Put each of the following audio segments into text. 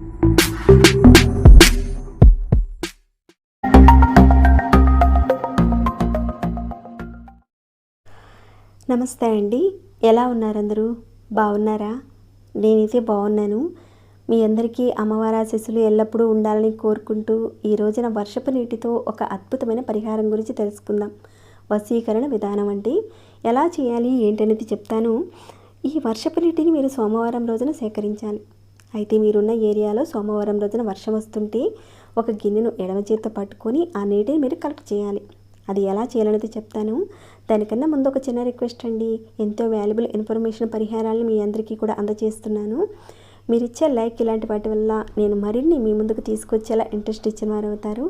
నమస్తే అండి. ఎలా ఉన్నారందరూ? బాగున్నారా? నేనైతే బాగున్నాను. మీ అందరికీ అమ్మవారి ఆశీస్సులు ఎల్లప్పుడూ ఉండాలని కోరుకుంటూ ఈ రోజున వర్షపు నీటితో ఒక అద్భుతమైన పరిహారం గురించి తెలుసుకుందాం. వశీకరణ విధానం అంటే ఎలా చేయాలి ఏంటనేది చెప్తాను. ఈ వర్షపు నీటిని మీరు సోమవారం రోజున సేకరించాలి. అయితే మీరున్న ఏరియాలో సోమవారం రోజున వర్షం వస్తుంటే ఒక గిన్నెను ఎడమ చేతితో పట్టుకొని ఆ నీటిని మీరు కలెక్ట్ చేయాలి. అది ఎలా చేయాలనేది చెప్తాను. దానికన్నా ముందు ఒక చిన్న రిక్వెస్ట్ అండి. ఎంతో వాల్యుబుల్ ఇన్ఫర్మేషన్ పరిహారాలను మీ అందరికీ కూడా అందజేస్తున్నాను మీరు ఇచ్చే లైక్ ఇలాంటి వాటి వల్ల నేను మరిన్ని మీ ముందుకు తీసుకొచ్చేలా ఇంట్రెస్ట్ ఇచ్చిన వారు అవుతారు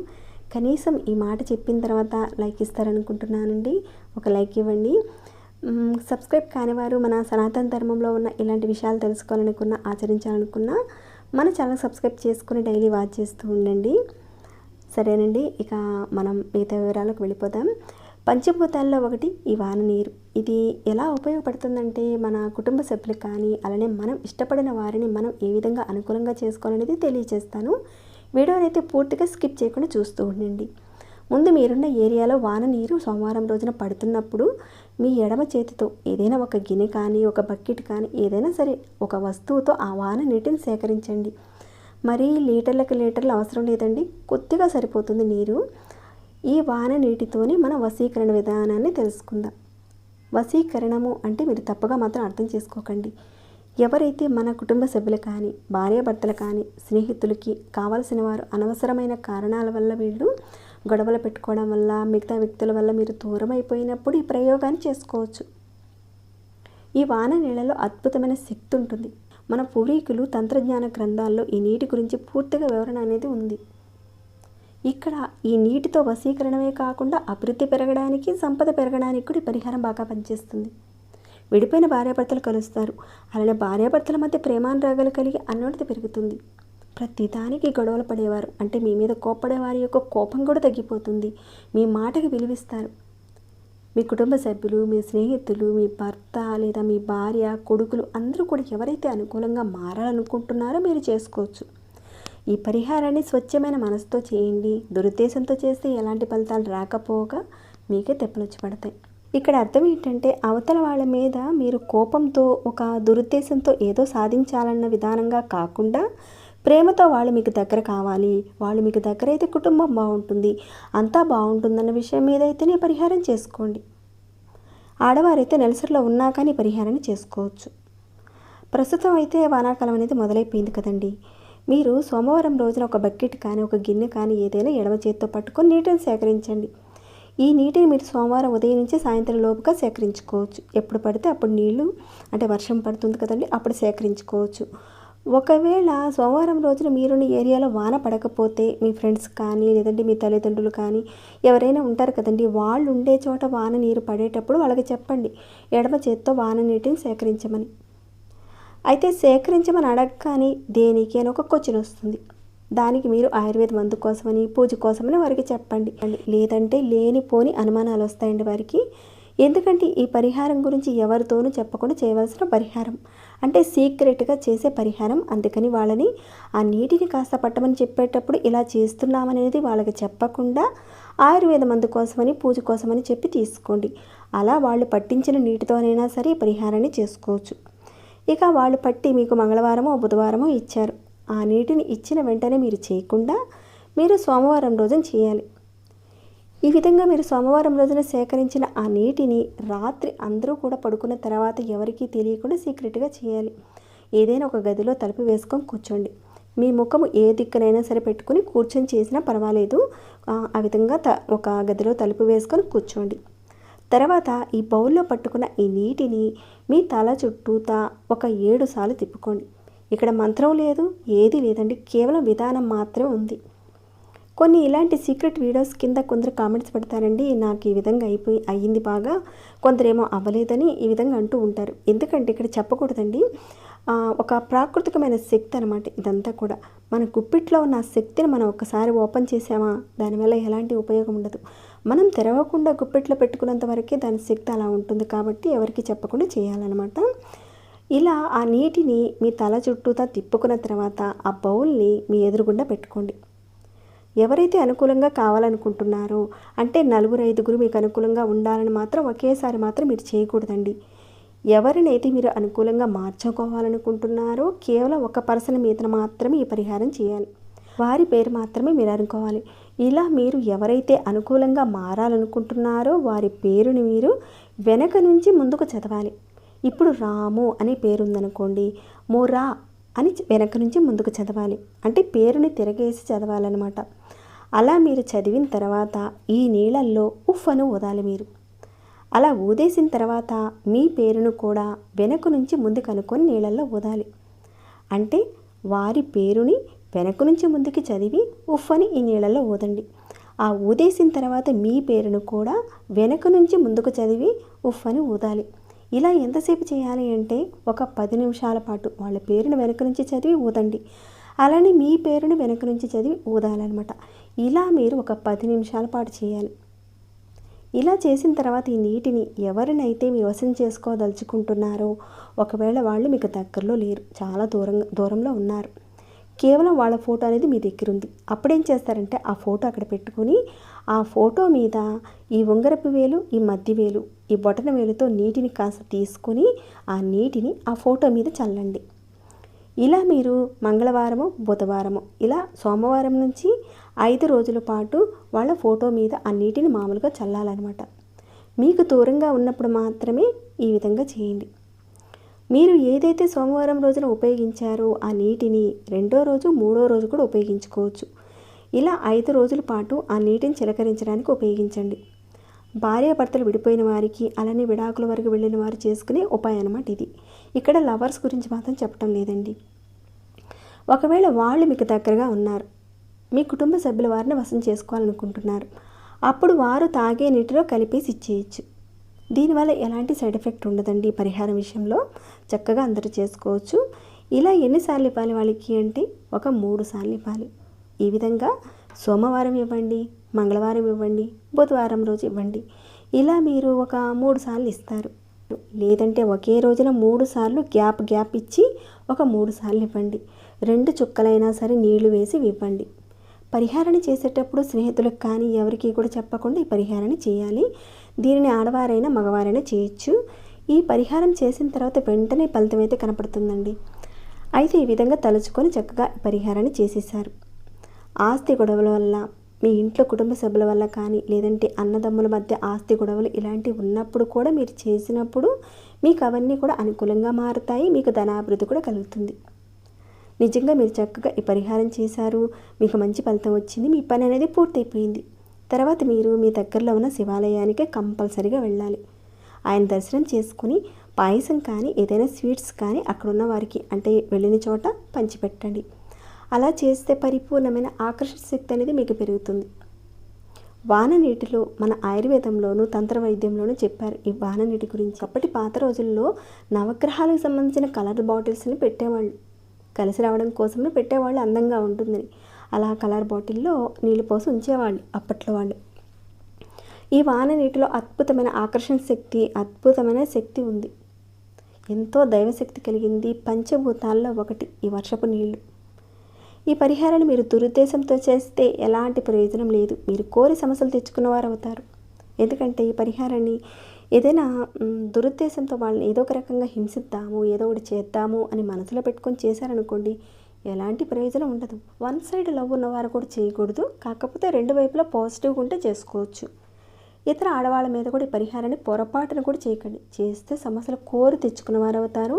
కనీసం ఈ మాట చెప్పిన తర్వాత లైక్ ఇస్తారనుకుంటున్నానండి. ఒక లైక్ ఇవ్వండి. సబ్స్క్రైబ్ కానివారు మన సనాతన ధర్మంలో ఉన్న ఇలాంటి విషయాలు తెలుసుకోవాలనుకున్నా ఆచరించాలనుకున్నా మన ఛానల్ సబ్స్క్రైబ్ చేసుకుని డైలీ వాచ్ చేస్తూ ఉండండి. సరేనండి ఇక మనం మిగతా వివరాలకు వెళ్ళిపోదాం. పంచభూతాల్లో ఒకటి ఈ వాన నీరు. ఇది ఎలా ఉపయోగపడుతుందంటే మన కుటుంబ సభ్యులు కానీ అలానే మనం ఇష్టపడిన వారిని మనం ఏ విధంగా అనుకూలంగా చేసుకోవాలనేది తెలియజేస్తాను వీడియోని అయితే పూర్తిగా స్కిప్ చేయకుండా చూస్తూ ఉండండి. ముందు మీరున్న ఏరియాలో వాన నీరు సోమవారం రోజున పడుతున్నప్పుడు మీ ఎడమ చేతితో ఏదైనా ఒక గిన్నె కానీ ఒక బకెట్ కానీ ఏదైనా సరే ఒక వస్తువుతో ఆ వాన నీటిని సేకరించండి. మరీ లీటర్లకు లీటర్లు అవసరం లేదండి. కొద్దిగా సరిపోతుంది నీరు. ఈ వాన నీటితోనే మన వశీకరణ విధానాన్ని తెలుసుకుందాం. వశీకరణము అంటే మీరు తప్పుగా మాత్రం అర్థం చేసుకోకండి. ఎవరైతే మన కుటుంబ సభ్యులు కానీ భార్యాభర్తలు కానీ స్నేహితులకి కావలసిన వారు అనవసరమైన కారణాల వల్ల వీళ్ళు గొడవలు పెట్టుకోవడం వల్ల మిగతా వ్యక్తుల వల్ల మీరు దూరం అయిపోయినప్పుడు ఈ ప్రయోగాన్ని చేసుకోవచ్చు. ఈ వాన నీళ్ళలో అద్భుతమైన శక్తి ఉంటుంది. మన పూర్వీకులు తంత్రజ్ఞాన గ్రంథాల్లో ఈ నీటి గురించి పూర్తిగా వివరణ అనేది ఉంది. ఇక్కడ ఈ నీటితో వశీకరణమే కాకుండా అభివృద్ధి పెరగడానికి సంపద పెరగడానికి కూడా పరిహారం బాగా పనిచేస్తుంది. విడిపోయిన భార్యాభర్తలు కలుస్తారు. అలానే భార్యాభర్తల మధ్య ప్రేమానురాగాలు కలిగి అన్యోన్యత పెరుగుతుంది. ప్రతిదానికి గొడవలు పడేవారు. అంటే మీ మీద కోప్పడే వారి యొక్క కోపం కూడా తగ్గిపోతుంది. మీ మాటకి విలువిస్తారు. మీ కుటుంబ సభ్యులు మీ స్నేహితులు మీ భర్త లేదా మీ భార్య కొడుకులు అందరూ కూడా ఎవరైతే అనుకూలంగా మారాలనుకుంటున్నారో మీరు చేసుకోవచ్చు. ఈ పరిహారాన్ని స్వచ్ఛమైన మనసుతో చేయండి. దురుద్దేశంతో చేస్తే ఎలాంటి ఫలితాలు రాకపోగా మీకే తెప్పలొచ్చి పడతాయి ఇక్కడ అర్థం ఏంటంటే అవతల వాళ్ళ మీద మీరు కోపంతో ఒక దురుద్దేశంతో ఏదో సాధించాలన్న విధానంగా కాకుండా ప్రేమతో వాళ్ళు మీకు దగ్గర కావాలి వాళ్ళు మీకు దగ్గర అయితే కుటుంబం బాగుంటుంది అంతా బాగుంటుందన్న విషయం మీద అయితేనే పరిహారం చేసుకోండి. ఆడవారైతే నెలసరిలో ఉన్నా కానీ పరిహారాన్ని చేసుకోవచ్చు. ప్రస్తుతం అయితే వానాకాలం అనేది మొదలైపోయింది కదండి. మీరు సోమవారం రోజున ఒక బకెట్ కానీ ఒక గిన్నె కానీ ఏదైనా ఎడమ చేత్తో పట్టుకొని నీటిని సేకరించండి. ఈ నీటిని మీరు సోమవారం ఉదయం నుంచి సాయంత్రం లోపుగా సేకరించుకోవచ్చు. ఎప్పుడు పడితే అప్పుడు నీళ్ళు అంటే వర్షం పడుతుంది కదండి అప్పుడు సేకరించుకోవచ్చు. ఒకవేళ సోమవారం రోజున మీరున్న ఏరియాలో వాన పడకపోతే మీ ఫ్రెండ్స్ కానీ లేదంటే మీ తల్లిదండ్రులు కానీ ఎవరైనా ఉంటారు కదండి. వాళ్ళు ఉండే చోట వాన నీరు పడేటప్పుడు వాళ్ళకి చెప్పండి. ఎడమ చేత్తో వాన నీటిని సేకరించమని. అయితే సేకరించమని అడగగానే దేనికి అని ఒక క్వశ్చన్ వస్తుంది. దానికి మీరు ఆయుర్వేద మందు కోసమని పూజ కోసమని వారికి చెప్పండి. లేదంటే లేనిపోని అనుమానాలు వస్తాయండి వారికి. ఎందుకంటే ఈ పరిహారం గురించి ఎవరితోనూ చెప్పకుండా చేయవలసిన పరిహారం. అంటే సీక్రెట్గా చేసే పరిహారం. అందుకని వాళ్ళని ఆ నీటిని కాస్త పట్టమని చెప్పేటప్పుడు ఇలా చేస్తున్నామనేది వాళ్ళకి చెప్పకుండా ఆయుర్వేద మందు కోసమని పూజ కోసమని చెప్పి తీసుకోండి. అలా వాళ్ళు పట్టించిన నీటితోనైనా సరే పరిహారాన్ని చేసుకోవచ్చు. ఇక వాళ్ళు పట్టి మీకు మంగళవారమో బుధవారమో ఇచ్చారు. ఆ నీటిని ఇచ్చిన వెంటనే మీరు చేయకుండా మీరు సోమవారం రోజున చేయాలి. ఈ విధంగా మీరు సోమవారం రోజున సేకరించిన ఆ నీటిని రాత్రి అందరూ కూడా పడుకున్న తర్వాత ఎవరికీ తెలియకుండా సీక్రెట్గా చేయాలి. ఏదైనా ఒక గదిలో తలుపు వేసుకొని కూర్చోండి. మీ ముఖము ఏ దిక్కునైనా సరే పెట్టుకుని కూర్చొని చేసినా పర్వాలేదు. ఆ విధంగా త ఒక గదిలో తలుపు వేసుకొని కూర్చోండి. తర్వాత ఈ బౌల్లో పట్టుకున్న ఈ నీటిని మీ తల చుట్టూతా ఒక ఏడు సార్లు తిప్పుకోండి. ఇక్కడ మంత్రం లేదు ఏది లేదండి. కేవలం విధానం మాత్రమే ఉంది. కొన్ని ఇలాంటి సీక్రెట్ వీడియోస్ కింద కొందరు కామెంట్స్ పెడతారండి నాకు ఈ విధంగా అయిపోయి అయ్యింది బాగా కొందరేమో అవ్వలేదని ఈ విధంగా అంటూ ఉంటారు. ఎందుకంటే ఇక్కడ చెప్పకూడదండి ఒక ప్రాకృతికమైన శక్తి అనమాట ఇదంతా కూడా. మన గుప్పిట్లో ఉన్న శక్తిని మనం ఒకసారి ఓపెన్ చేసామా దానివల్ల ఎలాంటి ఉపయోగం ఉండదు. మనం తెరవకుండా గుప్పెట్లో పెట్టుకున్నంత వరకే దాని శక్తి అలా ఉంటుంది కాబట్టి ఎవరికి చెప్పకుండా చేయాలన్నమాట. ఇలా ఆ నీటిని మీ తల చుట్టూతా తిప్పుకున్న తర్వాత ఆ బౌల్ని మీ ఎదురుగుండా పెట్టుకోండి. ఎవరైతే అనుకూలంగా కావాలనుకుంటున్నారో అంటే నలుగురు ఐదుగురు మీకు అనుకూలంగా ఉండాలని మాత్రం ఒకేసారి మాత్రం మీరు చేయకూడదండి. ఎవరినైతే మీరు అనుకూలంగా మార్చుకోవాలనుకుంటున్నారో కేవలం ఒక పర్సన్ మీద మాత్రమే ఈ పరిహారం చేయాలి. వారి పేరు మాత్రమే మీరు అనుకోవాలి. ఇలా మీరు ఎవరైతే అనుకూలంగా మారాలనుకుంటున్నారో వారి పేరుని మీరు వెనక నుంచి ముందుకు చదవాలి. ఇప్పుడు రాము అనే పేరు ఉందనుకోండి మోరా అని వెనక నుంచి ముందుకు చదవాలి. అంటే పేరుని తిరగేసి చదవాలన్నమాట. అలా మీరు చదివిన తర్వాత ఈ నీళ్ళల్లో ఉఫ్ అని ఊదాలి మీరు. అలా ఊదేసిన తర్వాత మీ పేరును కూడా వెనక నుంచి ముందుకు అనుకొని నీళ్ళల్లో ఊదాలి. అంటే వారి పేరుని వెనక నుంచి ముందుకి చదివి ఉఫ్ అని ఈ నీళ్ళల్లో ఊదండి. ఆ ఊదేసిన తర్వాత మీ పేరును కూడా వెనక నుంచి ముందుకు చదివి ఉఫ్ అని ఊదాలి. ఇలా ఎంతసేపు చేయాలి అంటే ఒక పది నిమిషాల పాటు. వాళ్ళ పేరును వెనక నుంచి చదివి ఊదండి. అలానే మీ పేరుని వెనక నుంచి చదివి ఊదాలన్నమాట. ఇలా మీరు ఒక పది నిమిషాల పాటు చేయాలి. ఇలా చేసిన తర్వాత ఈ నీటిని ఎవరినైతే మీరు వశం చేసుకోదలుచుకుంటున్నారో ఒకవేళ వాళ్ళు మీకు దగ్గరలో లేరు చాలా దూరం దూరంలో ఉన్నారు. కేవలం వాళ్ళ ఫోటో అనేది మీ దగ్గర ఉంది అప్పుడేం చేస్తారంటే ఆ ఫోటో అక్కడ పెట్టుకొని ఆ ఫోటో మీద ఈ ఉంగరపు వేలు ఈ మధ్య వేలు ఈ బొటన వేలుతో నీటిని కాస్త తీసుకొని ఆ నీటిని ఆ ఫోటో మీద చల్లండి. ఇలా మీరు మంగళవారము బుధవారము ఇలా సోమవారం నుంచి ఐదు రోజుల పాటు వాళ్ళ ఫోటో మీద ఆ నీటిని మామూలుగా చల్లాలన్నమాట. మీకు దూరంగా ఉన్నప్పుడు మాత్రమే ఈ విధంగా చేయండి. మీరు ఏదైతే సోమవారం రోజున ఉపయోగించారో ఆ నీటిని రెండో రోజు మూడో రోజు కూడా ఉపయోగించుకోవచ్చు. ఇలా ఐదు రోజుల పాటు ఆ నీటిని చిలకరించడానికి ఉపయోగించండి. భార్యాభర్తలు విడిపోయిన వారికి అలానే విడాకుల వరకు వెళ్ళిన వారు చేసుకునే ఉపాయం అన్నమాట ఇది. ఇక్కడ లవర్స్ గురించి మాత్రం చెప్పడం లేదండి. ఒకవేళ వాళ్ళు మీకు దగ్గరగా ఉన్నారు మీ కుటుంబ సభ్యుల వారిని వసం చేసుకోవాలనుకుంటున్నారు అప్పుడు వారు తాగే నీటిలో కలిపేసి ఇచ్చేయచ్చు. దీనివల్ల ఎలాంటి సైడ్ ఎఫెక్ట్ ఉండదండి పరిహారం విషయంలో. చక్కగా అందరూ చేసుకోవచ్చు. ఇలా ఎన్నిసార్లు ఇవ్వాలి వాళ్ళకి అంటే ఒక మూడు సార్లు ఇవ్వాలి. ఈ విధంగా సోమవారం ఇవ్వండి మంగళవారం ఇవ్వండి బుధవారం రోజు ఇవ్వండి. ఇలా మీరు ఒక మూడు సార్లు ఇస్తారు. లేదంటే ఒకే రోజున మూడు సార్లు గ్యాప్ గ్యాప్ ఇచ్చి ఒక మూడు సార్లు ఇవ్వండి. రెండు చుక్కలైనా సరే నీళ్ళు వేసి ఇవ్వండి. పరిహారాన్ని చేసేటప్పుడు స్నేహితులకు కానీ ఎవరికి కూడా చెప్పకుండా ఈ పరిహారాన్ని చేయాలి. దీనిని ఆడవారైనా మగవారైనా చేయొచ్చు. ఈ పరిహారం చేసిన తర్వాత వెంటనే ఫలితం అయితే కనపడుతుందండి. అయితే ఈ విధంగా తలుచుకొని చక్కగా పరిహారాన్ని చేసేసారు ఆస్తి గొడవల వల్ల మీ ఇంట్లో కుటుంబ సభ్యుల వల్ల కానీ లేదంటే అన్నదమ్ముల మధ్య ఆస్తి గొడవలు ఇలాంటివి ఉన్నప్పుడు కూడా మీరు చేసినప్పుడు మీకు అవన్నీ కూడా అనుకూలంగా మారుతాయి మీకు ధనాభివృద్ధి కూడా కలుగుతుంది. నిజంగా మీరు చక్కగా ఈ పరిహారం చేశారు మీకు మంచి ఫలితం వచ్చింది మీ పని అనేది పూర్తయిపోయింది. తర్వాత మీరు మీ దగ్గరలో ఉన్న శివాలయానికే కంపల్సరీగా వెళ్ళాలి. ఆయన దర్శనం చేసుకుని పాయసం కానీ ఏదైనా స్వీట్స్ కానీ అక్కడ ఉన్న వారికి అంటే వెళ్ళిన చోట పంచిపెట్టండి. అలా చేస్తే పరిపూర్ణమైన ఆకర్షణ శక్తి అనేది మీకు పెరుగుతుంది. వాన నీటిలో మన ఆయుర్వేదంలోను తంత్ర వైద్యంలోనూ చెప్పారు ఈ వాన నీటి గురించి. అప్పటి పాత రోజుల్లో నవగ్రహాలకు సంబంధించిన కలర్ బాటిల్స్ని పెట్టేవాళ్ళు. కలిసి రావడం కోసమే పెట్టేవాళ్ళు అందంగా ఉంటుందని. అలా కలర్ బాటిల్లో నీళ్ళు పోసి ఉంచేవాళ్ళు అప్పట్లో వాళ్ళు. ఈ వాన నీటిలో అద్భుతమైన ఆకర్షణ శక్తి అద్భుతమైన శక్తి ఉంది. ఎంతో దైవశక్తి కలిగింది. పంచభూతాల్లో ఒకటి ఈ వర్షపు నీళ్ళు ఈ పరిహారాన్ని మీరు దురుద్దేశంతో చేస్తే ఎలాంటి ప్రయోజనం లేదు. మీరు కోరి సమస్యలు తెచ్చుకున్నవారు అవుతారు ఎందుకంటే ఈ పరిహారాన్ని ఏదైనా దురుద్దేశంతో వాళ్ళని ఏదో ఒక రకంగా హింసిద్దాము ఏదో ఒకటి చేద్దాము అని మనసులో పెట్టుకొని చేశారనుకోండి ఎలాంటి ప్రయోజనం ఉండదు. వన్ సైడ్ లవ్ ఉన్నవారు కూడా చేయకూడదు. కాకపోతే రెండు వైపులా పాజిటివ్గా ఉంటే చేసుకోవచ్చు. ఇతర ఆడవాళ్ళ మీద కూడా ఈ పరిహారాన్ని పొరపాటును కూడా చేయకండి. చేస్తే సమస్యలు కోరి తెచ్చుకున్నవారు అవుతారు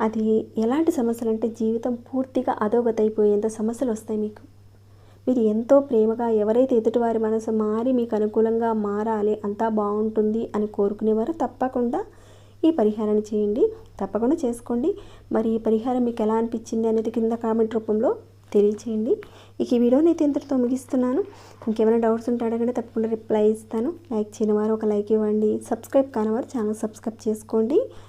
అది ఎలాంటి సమస్యలు అంటే జీవితం పూర్తిగా అధోగతైపోయేంత సమస్యలు వస్తాయి మీకు. మీరు ఎంతో ప్రేమగా ఎవరైతే ఎదుటివారి మనసు మారి మీకు అనుకూలంగా మారాలి అంతా బాగుంటుంది అని కోరుకునేవారు తప్పకుండా ఈ పరిహారాన్ని చేయండి. తప్పకుండా చేసుకోండి. మరి ఈ పరిహారం మీకు ఎలా అనిపించింది అనేది కింద కామెంట్ రూపంలో తెలియచేయండి. ఇక ఈ వీడియోని అయితే ఇంతటితో ముగిస్తున్నాను. ఇంకేమైనా డౌట్స్ ఉంటే అడగండి. తప్పకుండా రిప్లై ఇస్తాను. లైక్ చేయని వారు ఒక లైక్ ఇవ్వండి. సబ్స్క్రైబ్ కానివారు ఛానల్ సబ్స్క్రైబ్ చేసుకోండి.